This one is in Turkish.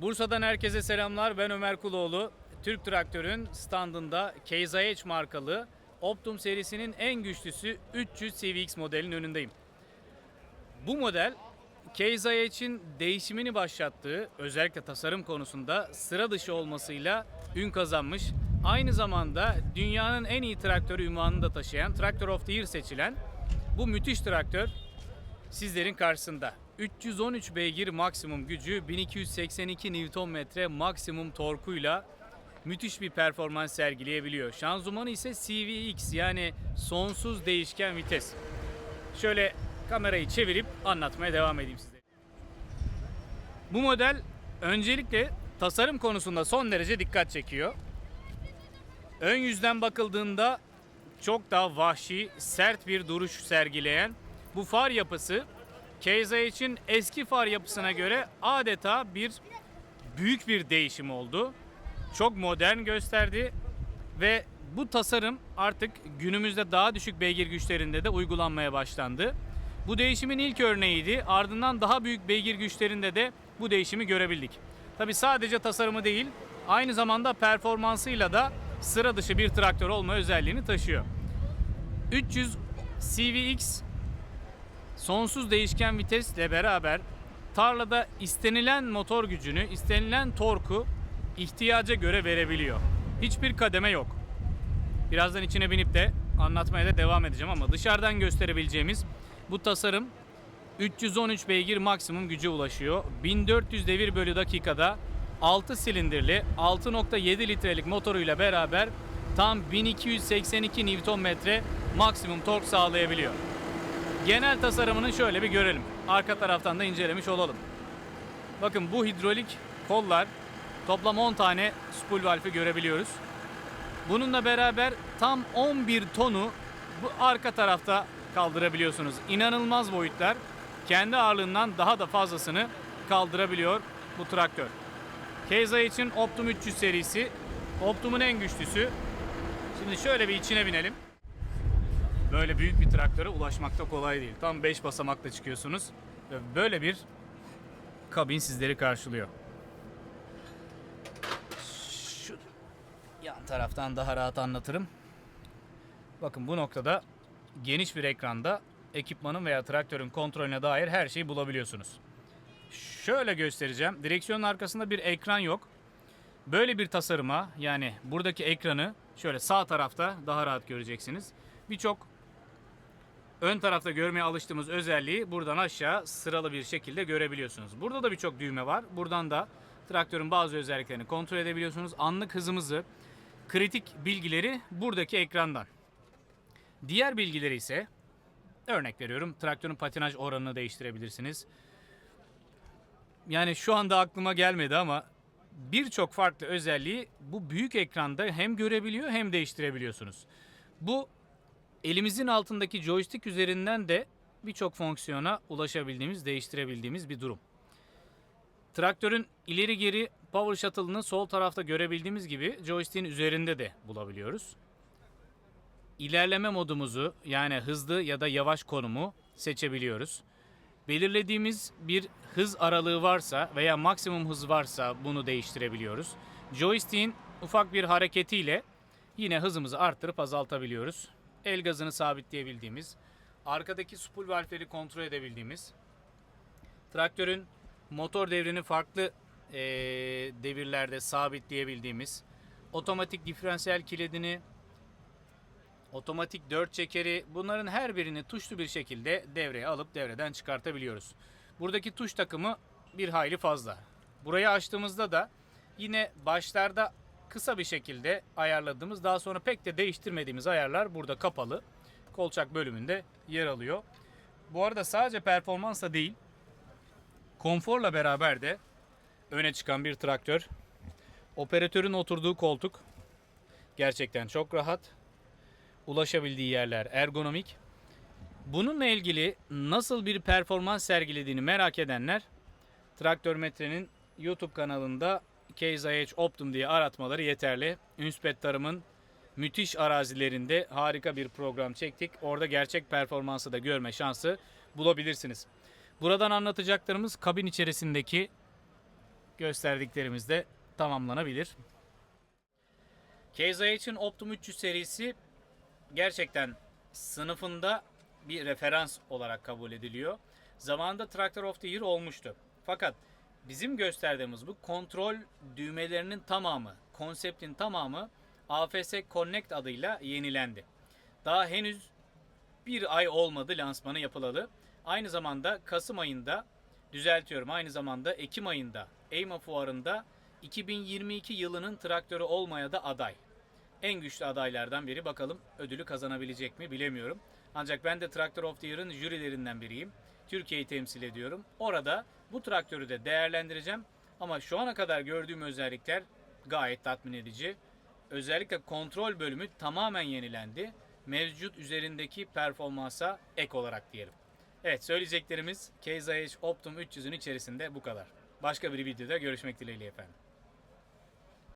Bursa'dan herkese selamlar. Ben Ömer Kuloğlu. Türk Traktör'ün standında IH markalı Optum serisinin en güçlüsü 300 CVX modelin önündeyim. Bu model IH'in değişimini başlattığı özellikle tasarım konusunda sıra dışı olmasıyla ün kazanmış. Aynı zamanda dünyanın en iyi traktörü ünvanını da taşıyan Tractor of the Year seçilen bu müthiş traktör sizlerin karşısında. 313 beygir maksimum gücü, 1282 Nm maksimum torkuyla müthiş bir performans sergileyebiliyor. Şanzımanı ise CVX yani sonsuz değişken vites. Şöyle kamerayı çevirip anlatmaya devam edeyim size. Bu model öncelikle tasarım konusunda son derece dikkat çekiyor. Ön yüzden bakıldığında çok daha vahşi, sert bir duruş sergileyen bu far yapısı Case için eski far yapısına göre adeta bir büyük bir değişim oldu. Çok modern gösterdi ve bu tasarım artık günümüzde daha düşük beygir güçlerinde de uygulanmaya başlandı. Bu değişimin ilk örneğiydi. Ardından daha büyük beygir güçlerinde de bu değişimi görebildik. Tabi sadece tasarımı değil, aynı zamanda performansıyla da sıra dışı bir traktör olma özelliğini taşıyor. 300 CVX sonsuz değişken vitesle beraber tarlada istenilen motor gücünü, istenilen torku ihtiyaca göre verebiliyor. Hiçbir kademe yok. Birazdan içine binip de anlatmaya da devam edeceğim ama dışarıdan gösterebileceğimiz bu tasarım 313 beygir maksimum güce ulaşıyor. 1400 devir bölü dakikada 6 silindirli 6.7 litrelik motoruyla beraber tam 1282 Nm maksimum tork sağlayabiliyor. Genel tasarımını şöyle bir görelim. Arka taraftan da incelemiş olalım. Bakın bu hidrolik kollar toplam 10 tane spool valfi görebiliyoruz. Bununla beraber tam 11 tonu bu arka tarafta kaldırabiliyorsunuz. İnanılmaz boyutlar. Kendi ağırlığından daha da fazlasını kaldırabiliyor bu traktör. Keiza için Optum 300 serisi. Optum'un en güçlüsü. Şimdi şöyle bir içine binelim. Böyle büyük bir traktöre ulaşmakta kolay değil. Tam 5 basamakla çıkıyorsunuz ve böyle bir kabin sizleri karşılıyor. Şu yan taraftan daha rahat anlatırım. Bakın bu noktada geniş bir ekranda ekipmanın veya traktörün kontrolüne dair her şeyi bulabiliyorsunuz. Şöyle göstereceğim. Direksiyonun arkasında bir ekran yok. Böyle bir tasarıma yani buradaki ekranı şöyle sağ tarafta daha rahat göreceksiniz. Birçok ön tarafta görmeye alıştığımız özelliği buradan aşağı sıralı bir şekilde görebiliyorsunuz. Burada da birçok düğme var. Buradan da traktörün bazı özelliklerini kontrol edebiliyorsunuz. Anlık hızımızı, kritik bilgileri buradaki ekrandan. Diğer bilgileri ise örnek veriyorum traktörün patinaj oranını değiştirebilirsiniz. Yani şu anda aklıma gelmedi ama birçok farklı özelliği bu büyük ekranda hem görebiliyor hem değiştirebiliyorsunuz. Bu elimizin altındaki joystick üzerinden de birçok fonksiyona ulaşabildiğimiz, değiştirebildiğimiz bir durum. Traktörün ileri geri power shuttle'ını sol tarafta görebildiğimiz gibi joystick'in üzerinde de bulabiliyoruz. İlerleme modumuzu yani hızlı ya da yavaş konumu seçebiliyoruz. Belirlediğimiz bir hız aralığı varsa veya maksimum hız varsa bunu değiştirebiliyoruz. Joystick'in ufak bir hareketiyle yine hızımızı arttırıp azaltabiliyoruz. El gazını sabitleyebildiğimiz, arkadaki spool valfleri kontrol edebildiğimiz, traktörün motor devrini farklı eee, devirlerde sabitleyebildiğimiz, otomatik diferansiyel kilidini, otomatik 4 çekeri bunların her birini tuşlu bir şekilde devreye alıp devreden çıkartabiliyoruz. Buradaki tuş takımı bir hayli fazla. Burayı açtığımızda da yine başlarda kısa bir şekilde ayarladığımız daha sonra pek de değiştirmediğimiz ayarlar burada kapalı. Kolçak bölümünde yer alıyor. Bu arada sadece performansla değil konforla beraber de öne çıkan bir traktör. Operatörün oturduğu koltuk gerçekten çok rahat ulaşabildiği yerler ergonomik. Bununla ilgili nasıl bir performans sergilediğini merak edenler Traktör Metre'nin YouTube kanalında Case IH Optum diye aratmaları yeterli. Ünspet Tarım'ın müthiş arazilerinde harika bir program çektik. Orada gerçek performansı da görme şansı bulabilirsiniz. Buradan anlatacaklarımız kabin içerisindeki gösterdiklerimiz de tamamlanabilir. Case Optum 300 serisi gerçekten sınıfında bir referans olarak kabul ediliyor. Zamanında Tractor of the Year olmuştu. Fakat bizim gösterdiğimiz bu kontrol düğmelerinin tamamı, konseptin tamamı AFS Connect adıyla yenilendi. Daha henüz bir ay olmadı lansmanı yapılalı. Aynı zamanda Kasım ayında düzeltiyorum aynı zamanda Ekim ayında EYMA fuarında 2022 yılının traktörü olmaya da aday. En güçlü adaylardan biri bakalım ödülü kazanabilecek mi bilemiyorum. Ancak ben de Tractor of the Year'ın jürilerinden biriyim. Türkiye'yi temsil ediyorum. Orada bu traktörü de değerlendireceğim. Ama şu ana kadar gördüğüm özellikler gayet tatmin edici. Özellikle kontrol bölümü tamamen yenilendi. Mevcut üzerindeki performansa ek olarak diyelim. Evet söyleyeceklerimiz IH Optum 300'ün içerisinde bu kadar. Başka bir videoda görüşmek dileğiyle efendim.